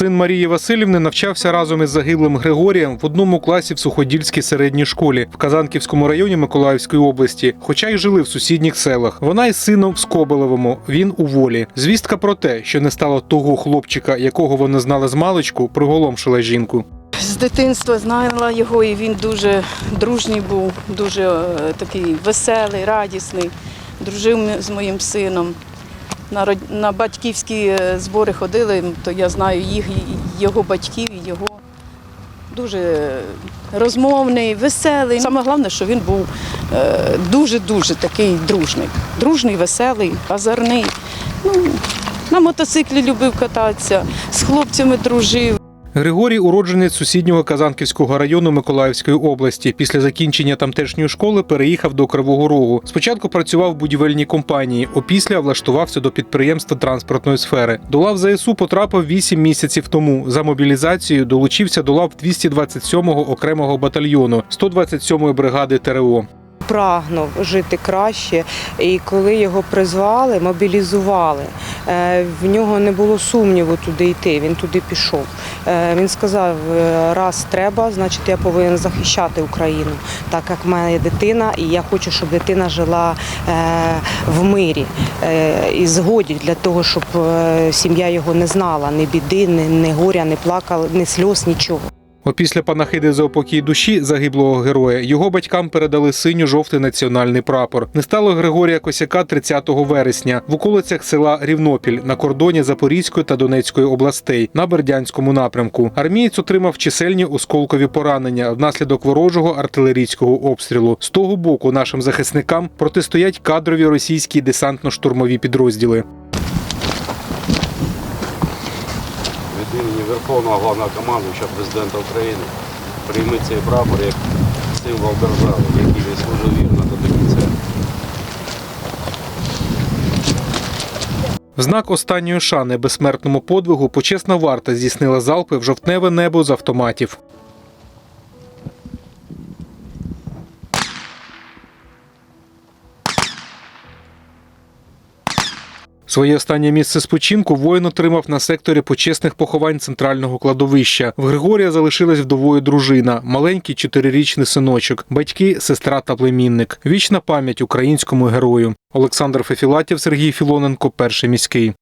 Син Марії Васильівни навчався разом із загиблим Григорієм в одному класі в Суходільській середній школі в Казанківському районі Миколаївської області, хоча й жили в сусідніх селах. Вона із сином в Скобелевому. Він у волі. Звістка про те, що не стало того хлопчика, якого вони знали з маличку, приголомшила жінку. З дитинства знала його, і він дуже дружній був, дуже е, такий веселий, радісний. Дружив з моїм сином. На, на батьківські е, збори ходили, то я знаю їх, його батьків, його дуже розмовний, веселий. Саме головне, що він був е, дуже-дуже такий дружний. Дружний, веселий, озорний. Ну, на мотоциклі любив кататися, з хлопцями дружив. Григорій уродженець сусіднього Казанківського району Миколаївської області. Після закінчення тамтешньої школи переїхав до Кривого Рогу. Спочатку працював в будівельній компанії, опісля влаштувався до підприємства транспортної сфери. До лав ЗСУ потрапив 8 місяців тому. За мобілізацією долучився до лав 227-го окремого батальйону 127-ї бригади ТРО. Прагнув жити краще, і коли його призвали, мобілізували, е, в нього не було сумніву туди йти. Він туди пішов. Е, Він сказав: е, раз треба, значить я повинен захищати Україну, так як в мене є дитина, і я хочу, щоб дитина жила в мирі і згоді для того, щоб сім'я його не знала ні біди, ні горя, не плакала, ні сльоз, нічого. Опісля панахиди за упокій душі загиблого героя його батькам передали синьо-жовтий національний прапор. Не стало Григорія Косяка 30 вересня в околицях села Рівнопіль на кордоні Запорізької та Донецької областей на Бердянському напрямку. Армієць отримав чисельні осколкові поранення внаслідок ворожого артилерійського обстрілу. З того боку нашим захисникам протистоять кадрові російські десантно-штурмові підрозділи. Імені Верховного Головнокомандуюча Президента України прийми цей прапор як символ держави, який він служив вірно до кінця. В знак останньої шани безсмертному подвигу почесна варта здійснила залпи в жовтневе небо з автоматів. Своє останнє місце спочинку воїн отримав на секторі почесних поховань центрального кладовища. В Григорія залишилась вдовою дружина, маленький чотирирічний синочок, батьки, сестра та племінник. Вічна пам'ять українському герою. Олександр Фефілатів, Сергій Філоненко, перший міський.